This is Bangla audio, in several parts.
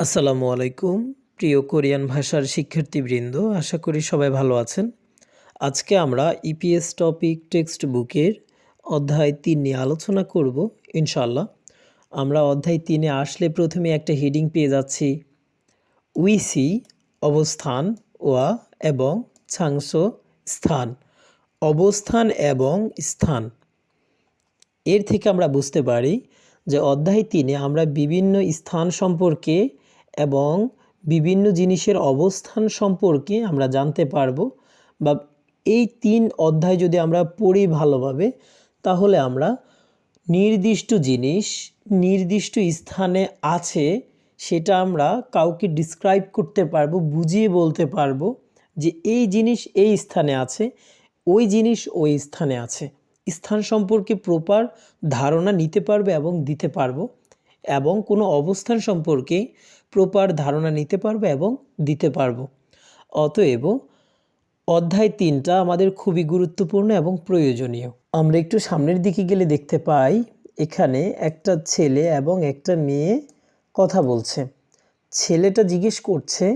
আসসালামু আলাইকুম, প্রিয় কোরিয়ান ভাষার শিক্ষার্থীবৃন্দ, আশা করি সবাই ভালো আছেন। আজকে আমরা ইপিএস টপিক টেক্সট বুকের অধ্যায় তিন নিয়ে আলোচনা করব ইনশাল্লাহ আমরা অধ্যায় তিনে আসলে প্রথমে একটা হেডিং পেয়ে যাচ্ছি। উইসি অবস্থান ওয়া এবং ছাংসো স্থান, অবস্থান এবং স্থান। এর থেকে আমরা বুঝতে পারি যে অধ্যায় তিনে আমরা বিভিন্ন স্থান সম্পর্কে এবং বিভিন্ন জিনিসের অবস্থান সম্পর্কে আমরা জানতে পারব বা এই তিন অধ্যায় যদি আমরা পড়ি ভালোভাবে, তাহলে আমরা নির্দিষ্ট জিনিস, নির্দিষ্ট স্থানে আছে সেটা আমরা কাউকে ডিসক্রাইব করতে পারব, বুঝিয়ে বলতে পারব যে এই জিনিস এই স্থানে আছে, ওই জিনিস ওই স্থানে আছে। স্থান সম্পর্কে প্রপার ধারণা নিতে পারবে এবং দিতে পারব এবং কোনো অবস্থান সম্পর্কে প্রপার ধারণা নিতে পারব এবং দিতে পারব। অতএব অধ্যায় তিনটা আমাদের খুবই গুরুত্বপূর্ণ এবং প্রয়োজনীয়। আমরা একটু সামনের দিকে গেলে দেখতে পাই, এখানে একটা ছেলে এবং একটা মেয়ে কথা বলছে। ছেলেটা জিজ্ঞেস করছে,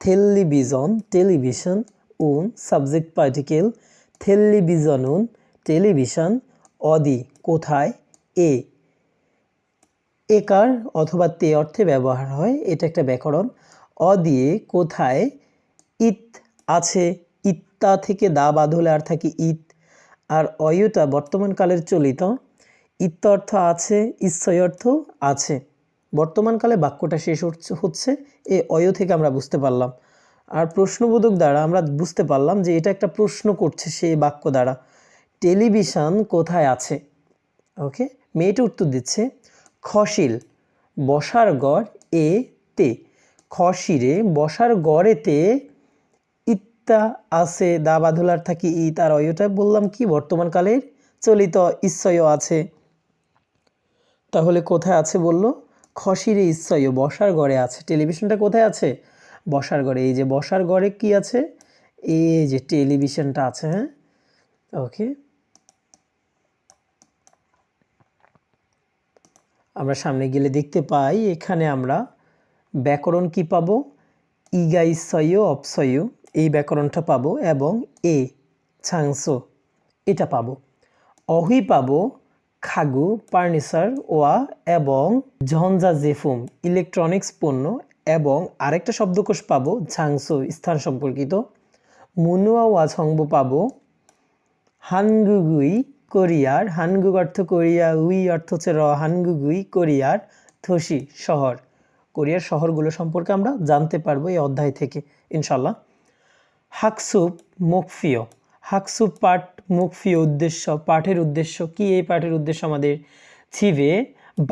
টেলিভিশন টেলিভিশন উন সাবজেক্ট পার্টিকেল, টেলিভিশন উন টেলিভিশন অদি কোথায়? এ একার অথবা তে অর্থে ব্যবহার হয়, এটা একটা ব্যাকরণ। অ দিয়ে কোথায় ইত আছে, ইত্তা থেকে দা বাদ হলে আর থাকে ইত, আর অয়ুটা বর্তমান কালের চলিত। ইত্ত অর্থ আছে, ইচ্ছয় অর্থ আছে। বর্তমানকালে বাক্যটা শেষ হচ্ছে এ অয় থেকে আমরা বুঝতে পারলাম। আর প্রশ্নবোধক দ্বারা আমরা বুঝতে পারলাম যে এটা একটা প্রশ্ন করছে সেই বাক্য দ্বারা। টেলিভিশন কোথায় আছে? ওকে? মেয়েটা উত্তর দিচ্ছে খশিল বসার গড় এ তে। খশিরে বসার গড়েতে ইত্তা আছে, দা বাধুলার থাকি ইত আর অয়টা বললাম কি বর্তমানকালের চলিত ইচ্ছয় আছে। তাহলে কোথায় আছে বলল? খসিরে ইচ্ছয়, বসার ঘরে আছে। টেলিভিশনটা কোথায় আছে? বসার ঘরে এই যে বসার ঘরে কি আছে? এই যে টেলিভিশনটা আছে হ্যাঁ? ওকে। আমরা সামনে গেলে দেখতে পাই, এখানে আমরা ব্যাকরণ কি পাব? ইগা ইসয় অপসয়, এই ব্যাকরণটা পাবো এবং এ, ছাংস, এটা পাবো। অহি পাবো খাগু ফার্নিচার ওয়া এবং ঝঞ্ঝা জেফুম, ইলেকট্রনিক্স পণ্য এবং আরেকটা শব্দকোষ পাবো ঝাংসো স্থান সম্পর্কিত। মুনুয়া ওয়া ছংব পাবো। হানগুগুই কোরিয়ার, হানগুগ অর্থ কোরিয়া উই অর্থ হচ্ছে র, হানগুগুই কোরিয়ার থসি শহর। কোরিয়ার শহরগুলো সম্পর্কে আমরা জানতে পারব এই অধ্যায় থেকে ইনশাল্লাহ হাকসুপ মুখফিও হাকসুপ পাঠ মুখফিও উদ্দেশ্য, পাঠের উদ্দেশ্য কি? এই পাঠের উদ্দেশ্য আমাদের জিভে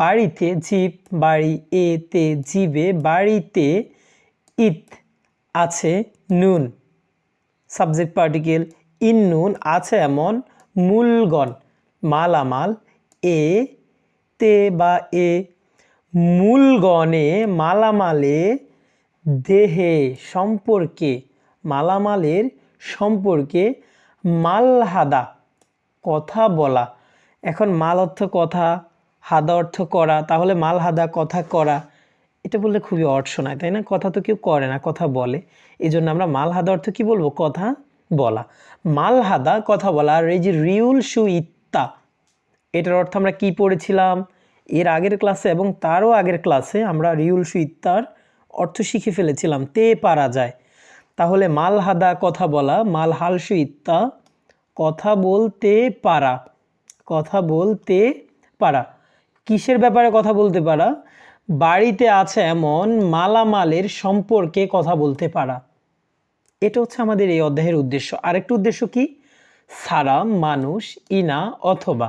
বাড়িতে জিপ বাড়ি, এ, তে জিভে বাড়িতে ইত আছে নুন। সাবজেক্ট পার্টিকেল, ইন নুন আছে এমন মূলগণ, মালামাল এ, তে বা এ, মূলগণে মালামালে দেহে সম্পর্কে, মালামালের সম্পর্কে মালহাদা, কথা বলা। এখন মাল অর্থ কথা, হাদা অর্থ করা, তাহলে মাল হাদা কথা করা, এটা বললে খুবই অর্থ শোনায় তাই না? কথা তো কেউ করে না, কথা বলে। এই জন্য আমরা মাল হাদা অর্থ কি বলব? কথা বলা। মাল হাদা কথা বলা আর এই যে রিউল সু ইত্তা, এটার অর্থ আমরা কি পড়েছিলাম? এর আগের ক্লাসে এবং তারও আগের ক্লাসে আমরা রিউল সু ইত্তার অর্থ শিখে ফেলেছিলাম, তে পারা যায়। তাহলে মাল হাদা কথা বলা মাল হালসু ইত্তা, কথা বলতে পারা, কথা বলতে পারা। কিসের ব্যাপারে কথা বলতে পারা? বাড়িতে আছে এমন মালামালের সম্পর্কে কথা বলতে পারা। এটা হচ্ছে আমাদের এই অধ্যায়ের উদ্দেশ্য। আরেকটা উদ্দেশ্য কি? সারা মানুষ ইনা অথবা,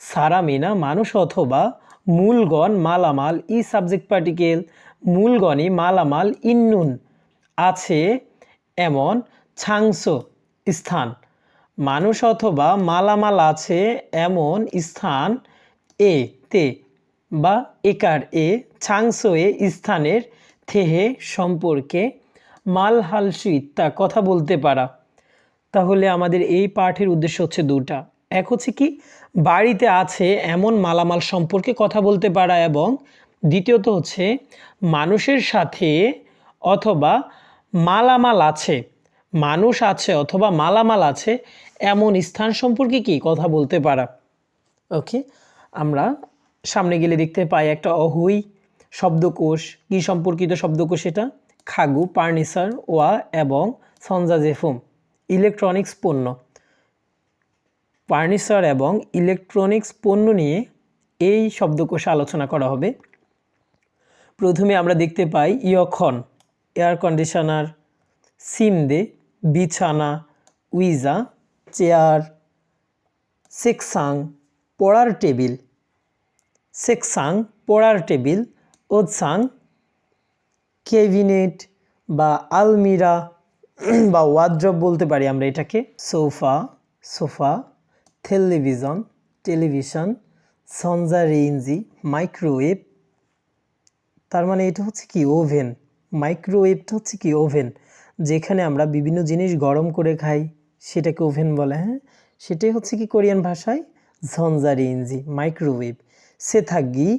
সারা মিনা মানুষ অথবা, মূলগণ মালামাল, ই সাবজেক্ট পার্টিকেল, মূলগণই মালামাল ইন্নুন আছে এমন ছাংস স্থান। মানুষ অথবা মালামাল আছে এমন স্থান এ, তে বা একার এ, ছাংস এ স্থানের থেহে সম্পর্কে মালহালসু ইত্যা কথা বলতে পারা। তাহলে আমাদের এই পাঠের উদ্দেশ্য হচ্ছে দুটা। এক হচ্ছে কি, বাড়িতে আছে এমন মালামাল সম্পর্কে কথা বলতে পারা এবং দ্বিতীয়ত হচ্ছে, মানুষের সাথে অথবা মালামাল আছে, মানুষ আছে অথবা মালামাল আছে, এমন স্থান সম্পর্কে কি কথা বলতে পারা। ওকে, আমরা সামনে গেলে দেখতে পাই একটা অহুই শব্দকোষ। কি সম্পর্কিত শব্দকোষ এটা? খাগু ফার্নিচার ওয়া এবং সঞ্জাজেফুম ইলেকট্রনিক্স পণ্য। ফার্নিচার এবং ইলেকট্রনিক্স পণ্য নিয়ে এই শব্দকোষে আলোচনা করা হবে। প্রথমে আমরা দেখতে পাই ইয়খন, এয়ার কন্ডিশনার সিমদে বিছানা, উইজা, চেয়ার, সেকসাং, পড়ার টেবিল, সেকসাং, পড়ার টেবিল ওদসাং কেবিনেট বা আলমিরা বা ওয়ার্ড্রপ বলতে পারি আমরা এটাকে। সোফা সোফা, টেলিভিশন টেলিভিশন, সঞ্জারেঞ্জি, মাইক্রোওয়েভ। তার মানে এটা হচ্ছে কি? ওভেন। মাইক্রোওয়েভটা হচ্ছে কি? ওভেন। যেখানে আমরা বিভিন্ন জিনিস গরম করে খাই, সেটাকে ওভেন বলে হ্যাঁ? সেটাই হচ্ছে কি কোরিয়ান ভাষায়? ঝঞ্জারিঞ্জি মাইক্রোওয়েভ। সেথাগি,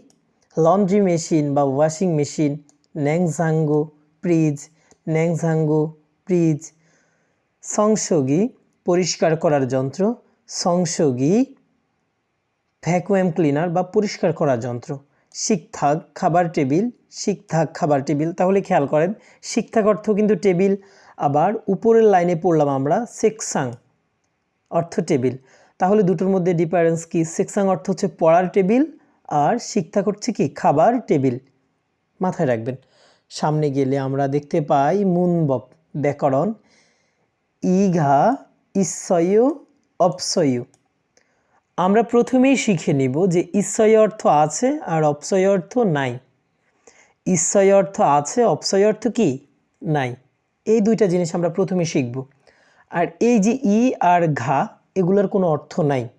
লন্ড্রি মেশিন বা ওয়াশিং মেশিন ন্যাংঝাঙ্গো ফ্রিজ ন্যাংঝাঙ্গো ফ্রিজ সংসগি পরিষ্কার করার যন্ত্র, সংসগি ভ্যাকুয়াম ক্লিনার বা পরিষ্কার করার যন্ত্র। শিকথাক, খাবার টেবিল, শিকথাক, খাবার টেবিল, তাহলে খেয়াল করেন, শিকথাক অর্থ কিন্তু টেবিল। আবার উপরের লাইনে পড়লাম আমরা সেকসাং, অর্থ টেবিল। তাহলে দুটোর মধ্যে ডিফারেন্স কি? সেকসাং অর্থ হচ্ছে পড়ার টেবিল আর শিকথাক হচ্ছে কি? খাবার টেবিল। মাথায় রাখবেন। সামনে গেলে আমরা দেখতে পাই মুনবপ ব্যাকরণ। ইঘা ইসয় অপসয়। আমরা প্রথমেই শিখে নিব যে ঈশ্বয় অর্থ আছে আর অপসয় অর্থ নাই। ঈশ্বয় অর্থ আছে, অপসয় অর্থ কি? নাই। এই দুইটা জিনিস আমরা প্রথমে শিখব। আর এই যে ই আর ঘা, এগুলোর কোনো অর্থ নাই।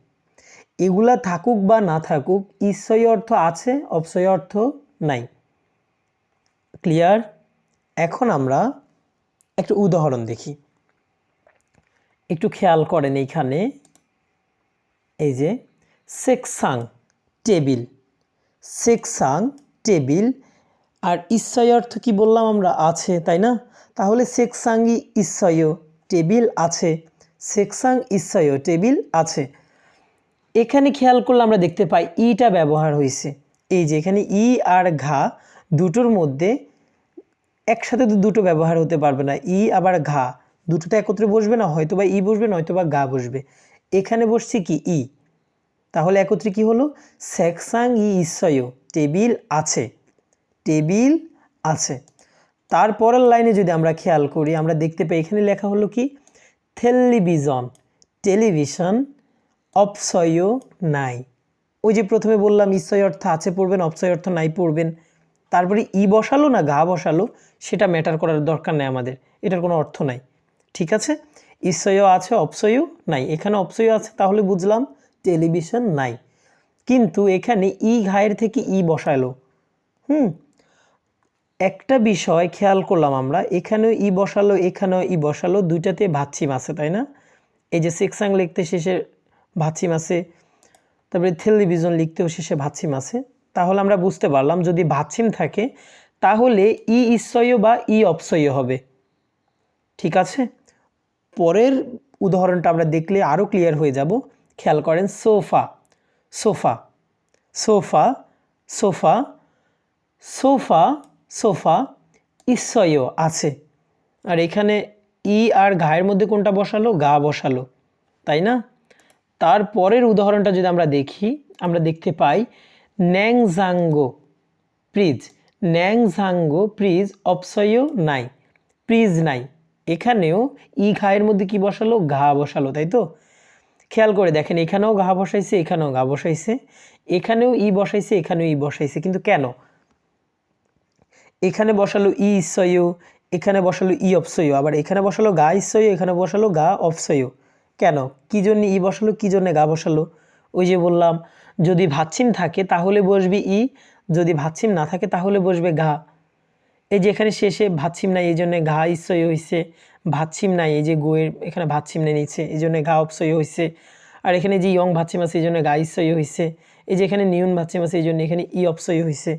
এগুলা থাকুক বা না থাকুক ঈশ্বয় অর্থ আছে, অপসয় অর্থ নাই। ক্লিয়ার এখন আমরা একটা উদাহরণ দেখি। একটু খেয়াল করেন এইখানে। এই যে, সেকসাং টেবিল। সেকসাং টেবিল। আর ঈশ্বয় অর্থ কি বললাম আমরা? আছে, তাই না? তাহলে সেকসাঙ্গি ঈশ্বয় টেবিল আছে। সেকসাং ঈশ্বয় টেবিল আছে। এখানে খেয়াল করলে আমরা দেখতে পাই ইটা ব্যবহার হয়েছে এই যে, এখানে ই আর ঘা দুটোর মধ্যে একসাথে তো দুটো ব্যবহার হতে পারবে না, ই আবার ঘা। দুটোতে একত্রে বসবে না হয়তো বা ই বসবে নয়তো বা গা বসবে। এখানে বসছে কি? ই। তাহলে একত্রে কি হলো? স্যাকসাং ই ঈশ্বয় টেবিল আছে। টেবিল আছে। তারপরের লাইনে যদি আমরা খেয়াল করি, আমরা দেখতে পাই এখানে লেখা হলো কি? টেলিভিশন টেলিভিশন অপসয় নাই। ওই যে প্রথমে বললাম ঈশ্বয় অর্থ আছে পড়বেন, অপসয় অর্থ নাই পড়বেন। তারপরে ই বসালো না গা বসালো, সেটা ম্যাটার করার দরকার নেই আমাদের। এটার কোনো অর্থ নাই। ঠিক আছে? ঈশ্বয় আছে অপসয়ও নাই। এখানে অপসয় আছে, তাহলে বুঝলাম টেলিভিশন নাই। কিন্তু এখানে ই ঘায়ের থেকে ই বসালো। হুম? একটা বিষয় খেয়াল করলাম আমরা, এখানেও ই বসালো, এখানেও ই বসালো, দুইটাতে ভাচ্ছিম আছে, তাই না? এই যে সেকসাং লিখতে শেষে ভাচ্ছিম আছে, তারপরে টেলিভিশন লিখতেও শেষে ভাচ্ছিম আছে। তাহলে আমরা বুঝতে পারলাম যদি ভাচ্ছিম থাকে, তাহলে ই ঈশ্বয় বা ই অপসয় হবে। ঠিক আছে? পরের উদাহরণটা আমরা দেখলে আরও ক্লিয়ার হয়ে যাব। খেয়াল করেন, sofa sofa sofa sofa sofa sofa ঈশ্বয় আছে। আর এখানে ই আর ঘায়ের মধ্যে কোনটা বসালো? গা বসালো, তাই না? তারপরের উদাহরণটা যদি আমরা দেখি, আমরা দেখতে পাই ন্যাংজাঙ্গো প্রিজ ন্যাংজাঙ্গো প্রিজ অপসয় নাই প্রিজ নাই। এখানেও ই ঘায়ের মধ্যে কি বসালো? ঘা বসালো, তাই তো? খেয়াল করে দেখেন, এখানেও ঘা বসাইছে, এখানেও ঘা বসাইছে, এখানেও ই বসাইছে, এখানেও ই বসাইছে, কিন্তু কেন? এখানে বসালো ই ইসয় এখানে বসালো ই অপসয়, আবার এখানে বসালো গা ইসয় এখানে বসালো গা অপসয়। কেন? কি জন্য ই বসালো? কি জন্য গা বসালো? ওই যে বললাম যদি ভাচ্ছিম থাকে, তাহলে বসবে ই, যদি ভাচ্ছিম না থাকে, তাহলে বসবে ঘা। এই যে এখানে শেষে ভাচ্ছিম নাই, এই জন্য ঘা ইসয় হয়েছে ভাচ্ছিম নাই, এই যে গোয়ের এখানে ভাচ্ছিম নাই নিচ্ছে এই জন্য ঘা অপসয় হয়েছে আর এখানে যে ইয়ং ভাচ্ছিম আছে, এই জন্য গা ইসয় হয়েছে এই যে এখানে নিউন ভাচ্ছিম আছে, এই জন্য এখানে ই অপসয় হয়েছে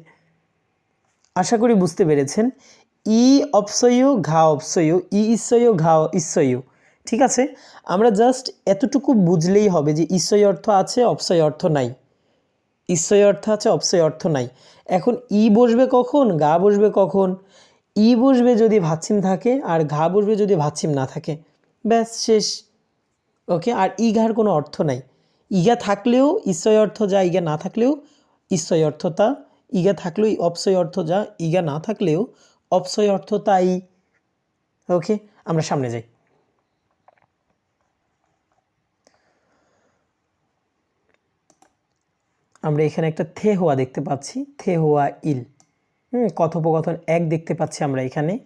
আশা করি বুঝতে পেরেছেন। ই অপসয় ঘা অপসয় ই ইসয় ঘা ইসয় ঠিক আছে? আমরা জাস্ট এতটুকু বুঝলেই হবে যে ইসয় অর্থ আছে অপসয় অর্থ নাই। ইসয় অর্থ আছে অপসয় অর্থ নাই। এখন ই বসবে কখন, গা বসবে কখন? ই বসবে যদি ভাচ্ছিম থাকে, আর ঘা বসবে যদি ভাচ্ছিম না থাকে। ব্যাস, শেষ। ওকে? আর ইঘার কোনো অর্থ নাই। ইগা থাকলেও ঈশ্বয় অর্থ যা ইগা না থাকলেও ঈশ্বয় অর্থ তা। ইগা থাকলেও অপসয় অর্থ যা ইগা না থাকলেও অপসয় অর্থ তাই। ওকে? আমরা সামনে যাই। আমরা এখানে একটা থে হওয়া দেখতে পাচ্ছি। থে হওয়া ইল। হুম, কথোপকথন এক দেখতে পাচ্ছি আমরা এখানে।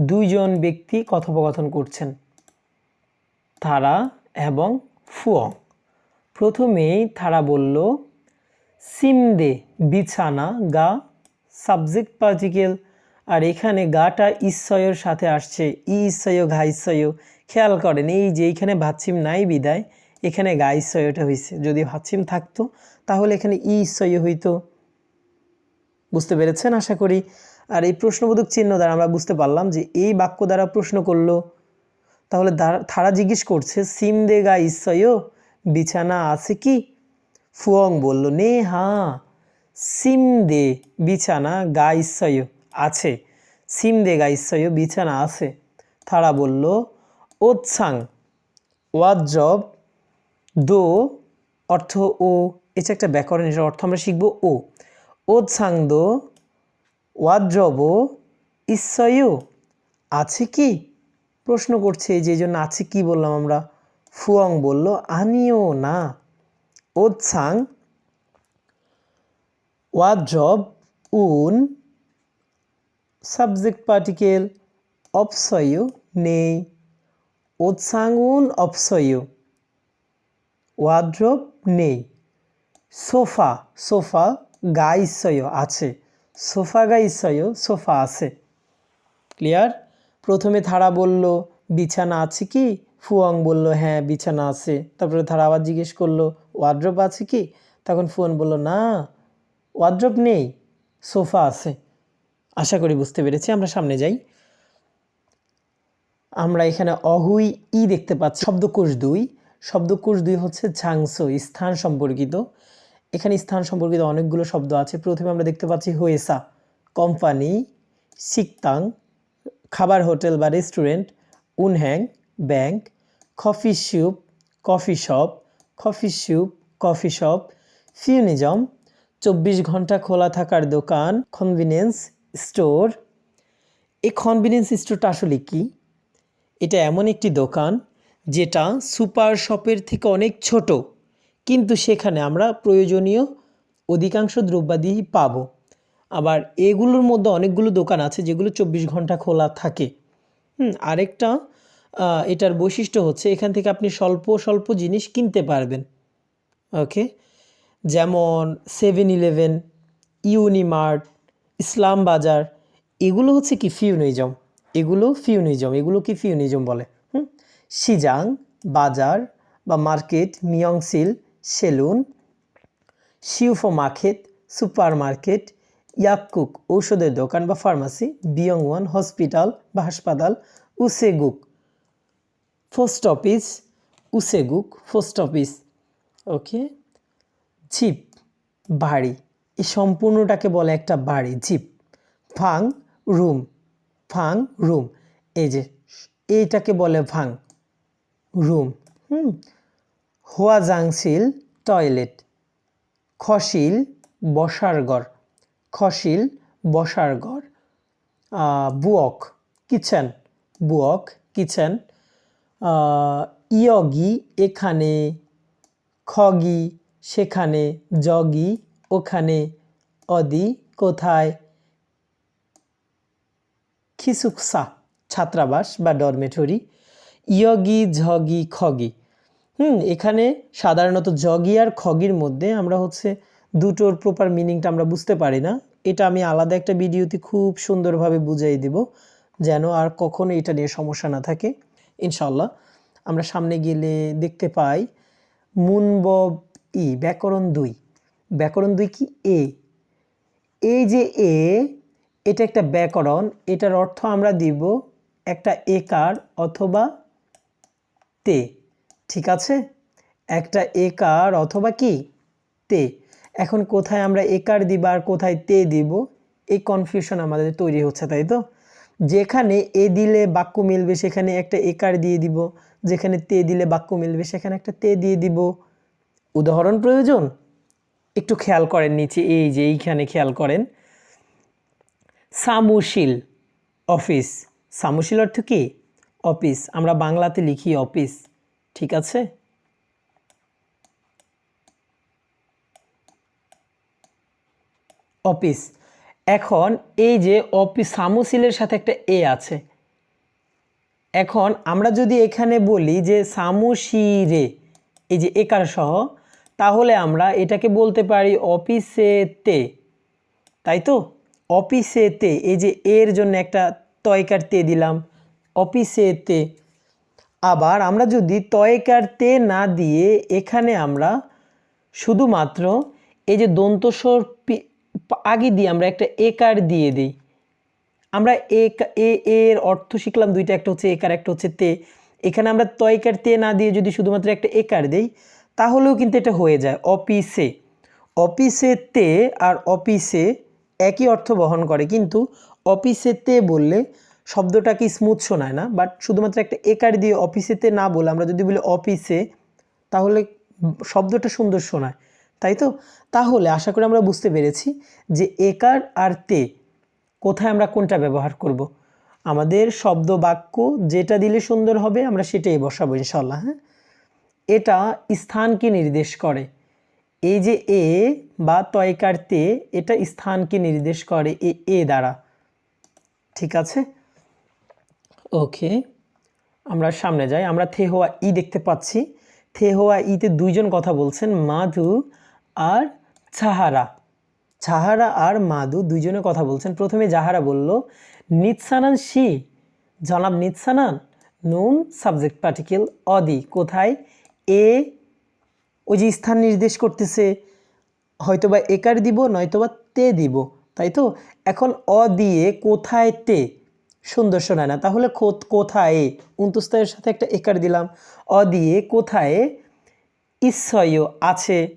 দুইজন ব্যক্তি কথোপকথন করছেন। তারা এবং ফুয়ং। প্রথমেই তারা বলল, সিমদে, বিছানা, গা, সাবজেক্ট পার্টিকেল। আর এখানে গাটা ঈশ্বয়ের সাথে আসছে। ই ঈশ্বয় ঘা ঈশ্বয় খেয়াল করেন, এই যে এইখানে ভাচ্ছিম নাই বিদায়। এখানে গা ঈশ্বয়টা হয়েছে যদি ভাচ্ছিম থাকতো, তাহলে এখানে ই ঈশ্বয় হইতো। বুঝতে পেরেছেন? আশা করি। আর এই প্রশ্নবোধক চিহ্ন দ্বারা আমরা বুঝতে পারলাম যে এই বাক্য দ্বারা প্রশ্ন করল, তাহলে তারা জিজ্ঞেস করছে, সিম দে গা ঈশ্বয় বিছানা আছে কি? ফুয়ং বলল, নে হ্যাঁ সিম দে বিছানা গা ঈশ্বয় আছে। সিম দে গা ঈশ্বয় বিছানা আছে। তারা বলল, ওৎসাং ওয়াজব দো অর্থ ও, এটা একটা ব্যাকরণ, এটার অর্থ আমরা শিখব ও। ওৎসাং দো ওয়াজব ঈশ্বয় আছে কি? প্রশ্ন করছে যে জন্য আছে কি বললাম আমরা? ফুয়ং বলল, আনিও না। ওৎসাং ওয়াজব উন, সাবজেক্ট পার্টিকেল, অপসয়, নেই। ওৎসাঙ্গুন অপসয়। ওয়াদ্রব নেই। সোফা সোফা গাইসয় আছে। সোফা গাইসয়, সোফা আছে। ক্লিয়ার? প্রথমে থারা বলল, বিছানা আছে কি? ফুয়ং বলল হ্যাঁ বিছানা আছে। তারপরে থারা আবার জিজ্ঞেস করল ওয়াদ্রপ আছে কি? তখন ফুয়ন বলল, না ওয়াদ্রপ নেই, সোফা আছে। আশা করি বুঝতে পেরেছি, আমরা সামনে যাই। আমরা এখানে অহুই ই দেখতে পাচ্ছি, শব্দকোষ দুই। শব্দকোষ দুই হচ্ছে ঝাংসো, স্থান সম্পর্কিত। এখানে স্থান সম্পর্কিত অনেকগুলো শব্দ আছে। প্রথমে আমরা দেখতে পাচ্ছি হোয়েসা, কোম্পানি সিকতাং খাবার হোটেল বা রেস্টুরেন্ট, উনহ্যাং, bank, coffee soup coffee shop, coffee soup coffee shop, ফিউনিজম, চব্বিশ ঘণ্টা খোলা থাকার দোকান, কনভিনিয়েন্স স্টোর। এই কনভিনিয়েন্স স্টোরটা আসলে কি? এটা এমন একটি দোকান যেটা সুপার শপের থেকে অনেক ছোট, কিন্তু সেখানে আমরা প্রয়োজনীয় অধিকাংশ দ্রব্যাদি পাবো। আবার এগুলোর মধ্যে অনেকগুলো দোকান আছে যেগুলো চব্বিশ ঘণ্টা খোলা থাকে। হুম, আরেকটা এটার বৈশিষ্ট্য হচ্ছে এখান থেকে আপনি স্বল্প স্বল্প জিনিস কিনতে পারবেন। ওকে? যেমন সেভেন ইলেভেন, ইউনিমার্ট, ইসলাম বাজার, এগুলো হচ্ছে কি ফিউনিজম? এগুলো ফিউনিজম, এগুলো কি ফিউনিজম বলে? সিজাং বাজার বা মার্কেট, মিয়ংসিল, সেলুন শিউফো মার্কেট সুপার মার্কেট ইয়াকুক ঔষধের দোকান বা ফার্মাসি বিয়ং ওয়ান হসপিটাল বা হাসপাতাল, উসেগুক পোস্ট অফিস, উসেগুক পোস্ট অফিস। ওকে? জিপ, বাড়ি। এই সম্পূর্ণটাকে বলে একটা বাড়ি, জিপ। ফাং রুম ফাং রুম। এই যে, এইটাকে বলে ভাং রুম। হুম। হোয়াজাংশিল টয়লেট। খশিল বসার ঘর। খশিল বসার ঘর। বুয়ক কিচেন। বুয়ক কিচেন। ইয়গি এখানে, খগি সেখানে, জগি ওখানে, অদি কোথায়? খিসুকসা ছাত্রাবাস বা ডরমেটরি। ইয়গি, ঝগি, খগি। হুম, এখানে সাধারণত জগি আর খগির মধ্যে আমরা হচ্ছে দুটোর প্রপার মিনিংটা আমরা বুঝতে পারি না। এটা আমি আলাদা একটা ভিডিওতে খুব সুন্দরভাবে বুঝাই দেব, যেন আর কখনো এটা নিয়ে সমস্যা না থাকে। ইনশাল্লাহ আমরা সামনে গেলে দেখতে পাই, মুনবব ই, ব্যাকরণ দুই। ব্যাকরণ দুই কি? এ। এই যে এ, এটা একটা ব্যাকরণ, এটার অর্থ আমরা দিব একটা একার অথবা তে, ঠিক আছে? একটা একার অথবা কি? তে। এখন কোথায় আমরা একার দিব আর কোথায় তে দিব? এই কনফিউশন আমাদের তৈরি হচ্ছে, তাই তো? যেখানে এ দিলে বাক্য মিলবে, সেখানে একটা একার দিয়ে দিব। যেখানে তে দিলে বাক্য মিলবে, সেখানে একটা তে দিয়ে দিব। উদাহরণ প্রয়োজন? একটু খেয়াল করেন নিচে, এই যে এইখানে খেয়াল করেন। সামুশীল অফিস। সামুশিল অর্থ কি? অফিস আমরা বাংলাতে লিখি অফিস ঠিক আছে? অফিস এখন এই যে অফিস সামুসিলের সাথে একটা এ আছে। এখন আমরা যদি এখানে বলি যে সামুশিরে এই যে একার সহ, তাহলে আমরা এটাকে বলতে পারি অফিসেতে, তাই তো? অফিসেতে, এই যে এর জন্য একটা তয়কার তে দিলাম। অফিসেতে আবার আমরা যদি তয়কার তে না দিয়ে এখানে আমরা শুধুমাত্র এই যে দন্তস্বর আগে দিয়ে আমরা একটা একার দিয়ে দিই। আমরা এ, এর অর্থ শিখলাম, দুইটা একটা হচ্ছে একার, একটা হচ্ছে তে। এখানে আমরা তয়কার তে না দিয়ে যদি শুধুমাত্র একটা একার দেই, তাহলেও কিন্তু এটা হয়ে যায়, অপিসে। অফিসে তে আর অফিসে একই অর্থ বহন করে, কিন্তু অফিসে তে বললে শব্দটাকে স্মুথ শোনায় না বাট শুধুমাত্র একটা একার দিয়ে অফিসেতে না বলে আমরা যদি বলি অফিসে তাহলে শব্দটা সুন্দর শোনায়, তাই তো? তাহলে আশা করি আমরা বুঝতে পেরেছি যে একার আর তে কোথায় আমরা কোনটা ব্যবহার করব। আমাদের শব্দ বাক্য যেটা দিলে সুন্দর হবে, আমরা সেটাই বসাবো ইনশাল্লাহ হ্যাঁ? এটা স্থানকে নির্দেশ করে। এই যে এ বা তয়কার তে, এটা স্থানকে নির্দেশ করে এ এ দ্বারা। ঠিক আছে? ওকে, আমরা সামনে যাই। আমরা থে থেহোয়া ই দেখতে পাচ্ছি। থে থেহোয়া ইতে দুইজন কথা বলছেন মাধু আর ছাহারা ছাহারা আর মাধু দুইজনে কথা বলছেন। প্রথমে জাহারা বলল, নিৎসানান শি জনাব নিৎসানান, নুন, সাবজেক্ট, পার্টিকেল, অদি, কোথায়? এ, ওই যে স্থান নির্দেশ করতেছে, হয়তোবা একার দিব, নয়তোবা তে দিব। তাই তো? এখন অ দিয়ে কোথায় তে? সুন্দর শোনায় না। তাহলে কোথায়? উন্তস্তায়ের সাথে একটা একার দিলাম। অ দিয়ে কোথায়? ঈশ্বয় আছে।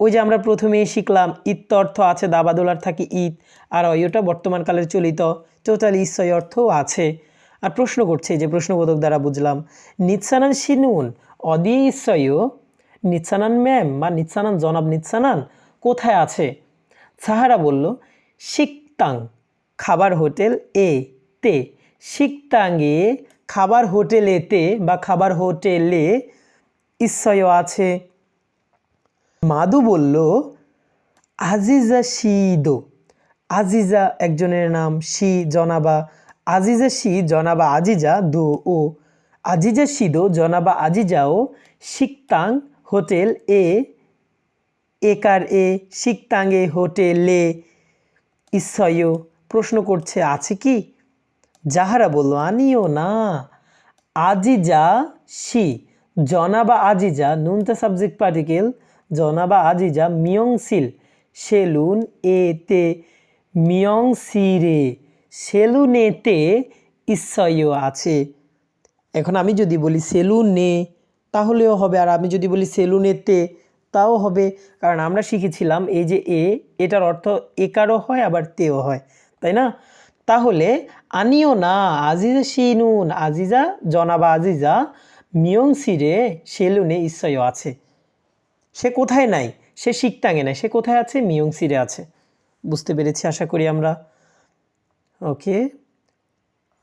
ওই যে আমরা প্রথমেই শিখলাম, ইত্ত অর্থ আছে দাবাদোলার থাকি ঈদ আর অয়টা বর্তমানকালের চলিত। টোটালি ঈশ্বয় অর্থও আছে। আর প্রশ্ন করছে যে প্রশ্নবোধক দ্বারা বুঝলাম, নিৎসানান শিনুন অদি ঈশ্বয় নিৎসানান ম্যাম বা নিৎসানান জনাব নিৎসানান কোথায় আছে? সাহারা বলল, শিকতাং, খাবার হোটেল এ। তে শিকতাঙ্গে খাবার হোটেলেতে বা খাবার হোটেলে ঈশ্বয় আছে। মাদু বলল, আজিজা শিদো। আজিজা একজনের নাম শি জনাবা। আজিজা শি জনাবা আজিজা দো ও। আজিজা শিদো জনাবা আজিজাও শিকতাং হোটেল এ, একার এ শিকতাঙ্গে হোটেলে ঈশ্বয় প্রশ্ন করছে, আছে কি? যাহারা বলল, আনিও না। আজিজা শি, জনাবা আজিজা, নুনতা সাবজেক্ট পার্টিকেল, জনাবা আজিজা, মিয়ংসিল, সেলুন এতে, মিয়ংসিরে, সেলুনেতে ঈশ্বয় আছে। এখন আমি যদি বলি সেলুনে, তাহলেও হবে। আর আমি যদি বলি সেলুনেতে, তাও হবে। কারণ আমরা শিখেছিলাম এই যে এ, এটার অর্থ একারও হয়, আবার তেও হয়। তাই না? তাহলে আনিও না, আজিজা শিনুন, আজিজা, জনাবা আজিজা, মিয়ংসিরে সেলুনে ঈশ্বয় আছে। সে কোথায় নাই? সে শিকটাঙে নাই। সে কোথায় আছে? মিয়ং মিয়ংসিরে আছে। বুঝতে পেরেছি, আশা করি আমরা। ওকে।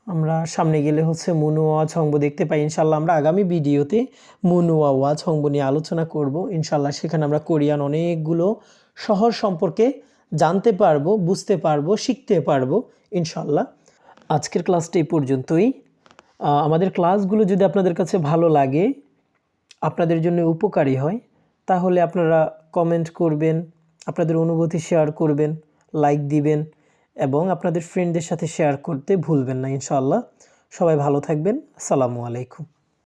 আমরা সামনে গেলে হচ্ছে মুনুয়া ছংব দেখতে পাই। ইনশাল্লাহ আমরা আগামী ভিডিওতে মুনুয়া ওয়া ছংব নিয়ে আলোচনা করব। ইনশাল্লাহ সেখানে আমরা কোরিয়ান অনেকগুলো শহর সম্পর্কে জানতে পারব, বুঝতে পারব, শিখতে পারব। ইনশাল্লাহ আজকের ক্লাসটি এই পর্যন্তই। আমাদের ক্লাসগুলো যদি আপনাদের কাছে ভালো লাগে, আপনাদের জন্য উপকারী হয়, তাহলে আপনারা কমেন্ট করবেন, আপনাদের অনুভূতি শেয়ার করবেন লাইক দিবেন, এবং আপনাদের ফ্রেন্ডদের সাথে শেয়ার করতে ভুলবেন না ইনশাআল্লাহ। সবাই ভালো থাকবেন। আসসালামু আলাইকুম।